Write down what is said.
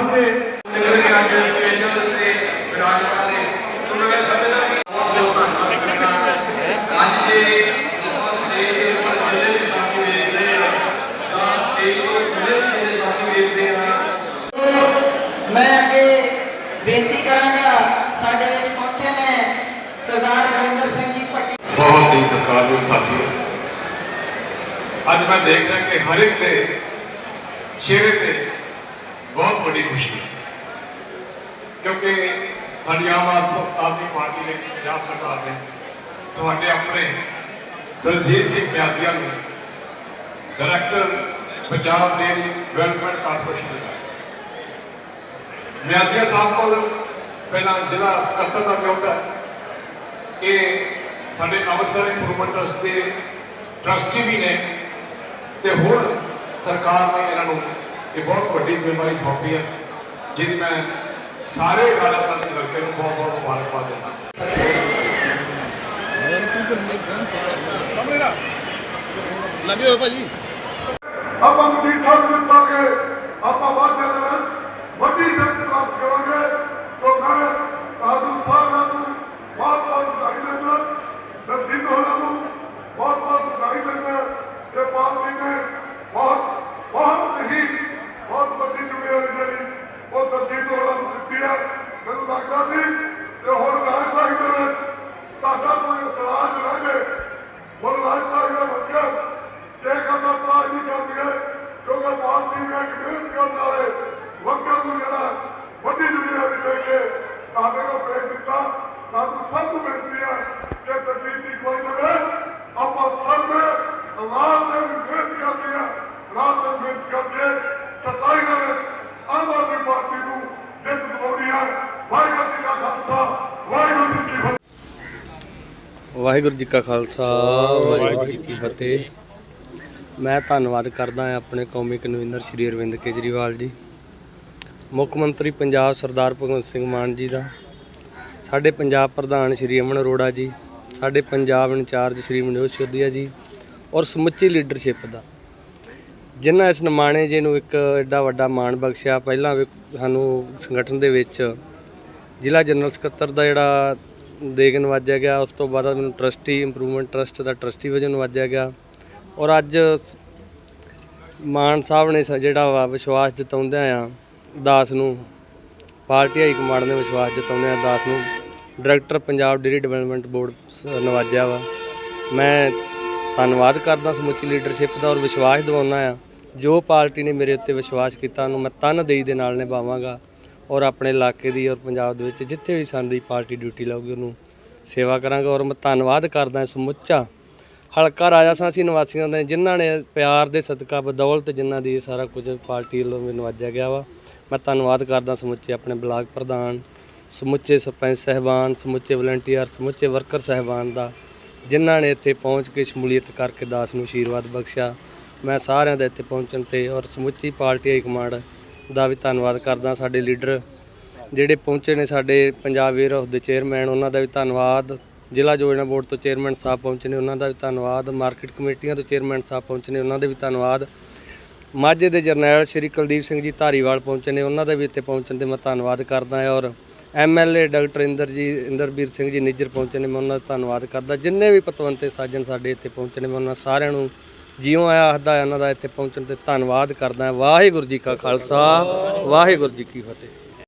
ਸਾਹਮਣੇ ਜਿਹੜੇ ਕਿ ਅੱਜ ਸਟੇਜਾਂ ਉੱਤੇ ਵਿਰਾਜਮਾਨ ਨੇ ਸੋ ਮੈਂ ਸਮਝਦਾ ਕਿ ਬਹੁਤ ਬਹੁਤ ਧੰਨਵਾਦ ਅੱਜ ਦੇ ਬਹੁਤ ਸਟੇਜ ਦੇ ਉੱਪਰ ਜਿਹੜੇ ਵੀ ਸਾਥੀ ਵੇਖਦੇ ਆ ਤਾਂ ਸਟੇਜ ਤੋਂ ਜਿਹੜੇ ਜਿਹੜੇ ਸਾਥੀ ਵੇਖਦੇ ਆ ਮੈਂ ਅੱਗੇ ਬੇਨਤੀ ਕਰਾਂਗਾ ਸਾਡੇ ਵਿੱਚ ਪਹੁੰਚੇ ਨੇ ਸਰਦਾਰ ਰਵਿੰਦਰ ਸਿੰਘ ਜੀ ਭੱਟੀ ਬਹੁਤ ਹੀ ਸਤਿਕਾਰਯੋਗ ਸਾਥੀਓ ਅੱਜ ਮੈਂ ਦੇਖ ਰਿਹਾ ਕਿ ਹਰ ਇੱਕ ਦੇ ਚਿਹਰੇ ਤੇ ਬਹੁਤ ਵੱਡੀ ਖੁਸ਼ੀ ਹੈ। ਕਿਉਂਕਿ ਸਾਡੀ ਆਮ ਆਦਮੀ ਪਾਰਟੀ ਨੇ ਪੰਜਾਬ ਸਰਕਾਰ ਨੇ ਤੁਹਾਡੇ ਆਪਣੇ ਦਲਜੀਤ ਸਿੰਘ ਮਿਆਦੀਆਂ ਨੂੰ director Punjab dairy development corporation ਲਗਾਇਆ ਮਿਆਦੀਆਂ ਸਾਹਿਬ ਕੋਲ ਪਹਿਲਾਂ ਜ਼ਿਲ੍ਹਾ ਸਕੱਤਰ ਦਾ ਅਹੁਦਾ ਹੈ ਇਹ ਸਾਡੇ ਅੰਮ੍ਰਿਤਸਰ ਇੰਪਰੂਵਮੈਂਟ ਟਰਸਟ ਦੇ ਟਰਸਟੀ ਵੀ ਨੇ ਤੇ ਹੋਰ ਸਰਕਾਰ ਨੇ ਇਹਨਾਂ ਨੂੰ ਇਹ ਬਹੁਤ ਵੱਡੀ ਜ਼ਿੰਮੇਵਾਰੀ ਸੌਂਪੀ ਹੈ ਜਿਹਦੀ ਮੈਂ ਸਾਰੇ ਸਾਹਿਬ ਦੇ ਲੜਕੇ ਨੂੰ ਬਹੁਤ ਬਹੁਤ ਮੁਬਾਰਕਬਾਦ ਦਿੰਦਾ। ਲੱਗੇ ਹੋਏ ਭਾਜੀ। ਆਪਾਂ ਠੀਕ ਠਾਕ ਜਿੱਤਾਂਗੇ ਆਪਾਂ ਵਾਅਦੇ ਦੇ ਵਿੱਚ ਵੱਡੀ ਜਿੱਤ ਪ੍ਰਾਪਤ ਕਰਾਂਗੇ ਸੋ ਮੈਂ ਤੁਹਾਨੂੰ ਸਾਰਿਆਂ ਨੂੰ ਬਹੁਤ ਬਹੁਤ ਵਧਾਈ ਦਿੰਦਾ ਨਸੀਬ ਹੋਣਾ ਨੂੰ ਬਹੁਤ ਬਹੁਤ ਵਧਾਈ ਦਿੰਦਾ ਕਿ ਪਾਰਟੀ ਨੇ ਬਹੁਤ ਬਹੁਤ ਹੀ ਬਹੁਤ ਵੱਡੀ ਜ਼ਿੰਮੇਵਾਰੀ ਜਿਹੜੀ ਉਹ ਤਸਦੀਕ ਹੋਣਾ ਨੂੰ ਦਿੱਤੀ ਹੈ ਮੈਨੂੰ ਲੱਗਦਾ ਸੀ ਕਿ ਹੁਣ ਰਾਜ ਸਾਹਿਬ ਦੇ ਵਿੱਚ ਤੁਹਾਡਾ ਕੋਈ ਇਤਰਾਜ਼ ਨਾ ਜੇ ਹੁਣ ਰਾਜ ਸਾਹਿਬ ਦਾ ਮਤਲਬ ਇਹ ਕਰਨਾ ਤਾਂ ਨਹੀਂ ਕਰਦੀ ਹੈ ਕਿਉਂਕਿ ਪਾਰਟੀ ਨੇ ਇੱਕ ਮਿਹਨਤ ਕਰਨ ਵਾਲੇ ਵਕਤ ਨੂੰ ਜਿਹੜਾ ਵੱਡੀ ਜ਼ਿੰਮੇਵਾਰੀ ਦੇ ਕੇ ਤੁਹਾਡੇ ਕੋਲ ਭੇਜ ਦਿੱਤਾ ਤੁਹਾਨੂੰ ਸਭ ਨੂੰ ਬੇਨਤੀ ਹੈ ਕਿ ਤਕਲੀਫ ਦੀ ਕੋਈ ਨਵੇ ਆਪਾਂ ਸਭ ਨੇ ਆਵਾਜ਼ ਦੇ ਮਿਹਨਤ ਕਰਦੇ ਆ ਰਾਤ ਨੂੰ ਮਿਹਨਤ ਕਰਕੇ ਸਤਾਈ ਦੇ ਵਿੱਚ ਆਮ ਆਦਮੀ ਪਾਰਟੀ ਨੂੰ ਜਿੱਤ ਦਿਵਾਉਣੀ ਹੈ ਵਾਹਿਗੁਰੂ ਜੀ ਕਾ ਖਾਲਸਾ ਵਾਹਿਗੁਰੂ ਜੀ ਕੀ ਫਤਿਹ ਵਾਹਿਗੁਰੂ ਜੀ ਕਾ ਖਾਲਸਾ ਵਾਹਿਗੁਰੂ ਜੀ ਕੀ ਫਤਿਹ। ਮੈਂ ਧੰਨਵਾਦ ਕਰਦਾ ਹਾਂ ਆਪਣੇ ਕੌਮੀ ਕਨਵੀਨਰ ਸ਼੍ਰੀ ਅਰਵਿੰਦ ਕੇਜਰੀਵਾਲ ਜੀ ਮੁੱਖ ਮੰਤਰੀ ਪੰਜਾਬ ਸਰਦਾਰ ਭਗਵੰਤ ਸਿੰਘ ਮਾਨ ਜੀ ਦਾ ਸਾਡੇ ਪੰਜਾਬ ਪ੍ਰਧਾਨ ਸ਼੍ਰੀ ਅਮਨ ਅਰੋੜਾ ਜੀ ਸਾਡੇ ਪੰਜਾਬ ਇੰਚਾਰਜ ਸ਼੍ਰੀ ਮਨੋਜ ਸਿਧੀਆ ਜੀ ਔਰ ਸਮੁੱਚੀ ਲੀਡਰਸ਼ਿਪ ਦਾ। ਜਿਨ੍ਹਾਂ ਇਸ ਨਿਮਾਣੇ ਜੀ ਨੂੰ ਇੱਕ ਐਡਾ ਵੱਡਾ ਮਾਣ ਬਖਸ਼ਿਆ ਪਹਿਲਾਂ ਵੀ ਸਾਨੂੰ ਸੰਗਠਨ ਦੇ ਵਿੱਚ ਜ਼ਿਲ੍ਹਾ ਜਨਰਲ ਸਕੱਤਰ ਦਾ ਜਿਹੜਾ ਦੇ ਕੇ ਨਵਾਜਿਆ ਗਿਆ, ਉਸ ਤੋਂ ਬਾਅਦ ਮੈਨੂੰ ਟਰਸਟੀ ਇੰਪਰੂਵਮੈਂਟ ਟਰਸਟ ਦਾ ਟਰਸਟੀ ਵਜੋਂ ਨਵਾਜਿਆ ਗਿਆ। ਔਰ ਅੱਜ ਮਾਨ ਸਾਹਿਬ ਨੇ ਸ- ਜਿਹੜਾ ਵਾ ਵਿਸ਼ਵਾਸ ਜਤਾਉਂਦਿਆਂ ਆ, ਦਾਸ ਨੂੰ, ਪਾਰਟੀ ਹਾਈ ਕਮਾਂਡ ਨੇ ਵਿਸ਼ਵਾਸ ਜਤਾਉਂਦਿਆਂ ਦਾਸ ਨੂੰ director Punjab dairy development board ਸ- ਨਵਾਜਿਆ ਵਾ। ਮੈਂ ਧੰਨਵਾਦ ਕਰਦਾ ਸਮੁੱਚੀ ਲੀਡਰਸ਼ਿਪ ਦਾ ਔਰ ਵਿਸ਼ਵਾਸ ਦਿਵਾਉਣਾ ਆ। ਜੋ ਪਾਰਟੀ ਨੇ ਮੇਰੇ ਉੱਤੇ ਵਿਸ਼ਵਾਸ ਕੀਤਾ, ਉਹਨੂੰ ਮੈਂ ਤਨਦੇਹੀ ਦੇ ਨਾਲ ਨਿਭਾਵਾਂਗਾ। ਔਰ ਆਪਣੇ ਇਲਾਕੇ ਦੀ ਔਰ ਪੰਜਾਬ ਦੇ ਵਿੱਚ ਜਿੱਥੇ ਵੀ ਸਾਡੀ ਪਾਰਟੀ ਡਿਊਟੀ ਲਾਊਗੀ, ਉਹਨੂੰ ਸੇਵਾ ਕਰਾਂਗਾ ਔਰ ਮੈਂ ਧੰਨਵਾਦ ਕਰਦਾ ਸਮੁੱਚਾ ਹਲਕਾ ਰਾਜਾ ਸਾਂਸੀ ਨਿਵਾਸੀਆਂ ਦਾ, ਜਿਨ੍ਹਾਂ ਨੇ ਪਿਆਰ ਦੇ ਸਦਕਾ, ਬਦੌਲਤ ਜਿਨ੍ਹਾਂ ਦੀ ਇਹ ਸਾਰਾ ਕੁਝ ਪਾਰਟੀ ਵੱਲੋਂ ਮੈਨੂੰ ਨਵਾਜਿਆ ਗਿਆ ਵਾ। ਮੈਂ ਧੰਨਵਾਦ ਕਰਦਾ ਸਮੁੱਚੇ ਆਪਣੇ ਬਲਾਕ ਪ੍ਰਧਾਨ, ਸਮੁੱਚੇ ਸਰਪੰਚ ਸਹਿਬਾਨ, ਸਮੁੱਚੇ ਵਲੰਟੀਅਰ, ਸਮੁੱਚੇ ਵਰਕਰ ਸਹਿਬਾਨ ਦਾ, ਜਿਨ੍ਹਾਂ ਨੇ ਇੱਥੇ ਪਹੁੰਚ ਕੇ ਸ਼ਮੂਲੀਅਤ ਕਰਕੇ ਦਾਸ ਨੂੰ ਆਸ਼ੀਰਵਾਦ ਬਖਸ਼ਿਆ। ਮੈਂ ਸਾਰਿਆਂ ਦਾ ਇੱਥੇ ਪਹੁੰਚਣ ਤੇ ਔਰ ਸਮੁੱਚੀ ਪਾਰਟੀ ਹਾਈ ਕਮਾਂਡ ਦਾ ਵੀ ਧੰਨਵਾਦ ਕਰਦਾ ਸਾਡੇ ਲੀਡਰ ਜਿਹੜੇ ਪਹੁੰਚੇ ਨੇ ਸਾਡੇ ਪੰਜਾਬ ਵੇਅਰ ਹਾਊਸ ਦੇ ਚੇਅਰਮੈਨ, ਉਹਨਾਂ ਦਾ ਵੀ ਧੰਨਵਾਦ। ਜ਼ਿਲ੍ਹਾ ਯੋਜਨਾ ਬੋਰਡ ਤੋਂ ਚੇਅਰਮੈਨ ਸਾਹਿਬ ਪਹੁੰਚੇ ਨੇ, ਉਹਨਾਂ ਦਾ ਵੀ ਧੰਨਵਾਦ। ਮਾਰਕੀਟ ਕਮੇਟੀਆਂ ਤੋਂ ਚੇਅਰਮੈਨ ਸਾਹਿਬ ਪਹੁੰਚੇ ਨੇ, ਉਹਨਾਂ ਦੇ ਵੀ ਧੰਨਵਾਦ। ਮਾਝੇ ਦੇ ਜਰਨੈਲ ਸ਼੍ਰੀ ਕੁਲਦੀਪ ਸਿੰਘ ਜੀ ਧਾਰੀਵਾਲ ਪਹੁੰਚੇ ਨੇ, ਉਹਨਾਂ ਦਾ ਵੀ ਇੱਥੇ ਪਹੁੰਚਣ ਤੇ ਮੈਂ ਧੰਨਵਾਦ ਕਰਦਾ ਹਾਂ ਔਰ ਐਮਐਲਏ ਡਾਕਟਰ ਇੰਦਰ ਜੀ, ਇੰਦਰਬੀਰ ਸਿੰਘ ਜੀ ਨਿੱਜਰ ਪਹੁੰਚੇ ਨੇ, ਮੈਂ ਉਹਨਾਂ ਦਾ ਧੰਨਵਾਦ ਕਰਦਾ। ਜਿੰਨੇ ਵੀ ਪਤਵੰਤੇ ਸਾਜਣ ਸਾਡੇ ਇੱਥੇ ਪਹੁੰਚੇ ਨੇ, ਮੈਂ ਉਹਨਾਂ ਸਾਰਿਆਂ ਨੂੰ ਜਿਉਂ ਆਇਆ ਆਖਦਾ ਉਹਨਾਂ ਦਾ ਇੱਥੇ ਪਹੁੰਚਣ ਤੇ ਧੰਨਵਾਦ ਕਰਦਾ ਵਾਹਿਗੁਰੂ ਜੀ ਕਾ ਖਾਲਸਾ, ਵਾਹਿਗੁਰੂ ਜੀ ਕੀ ਫਤਿਹ।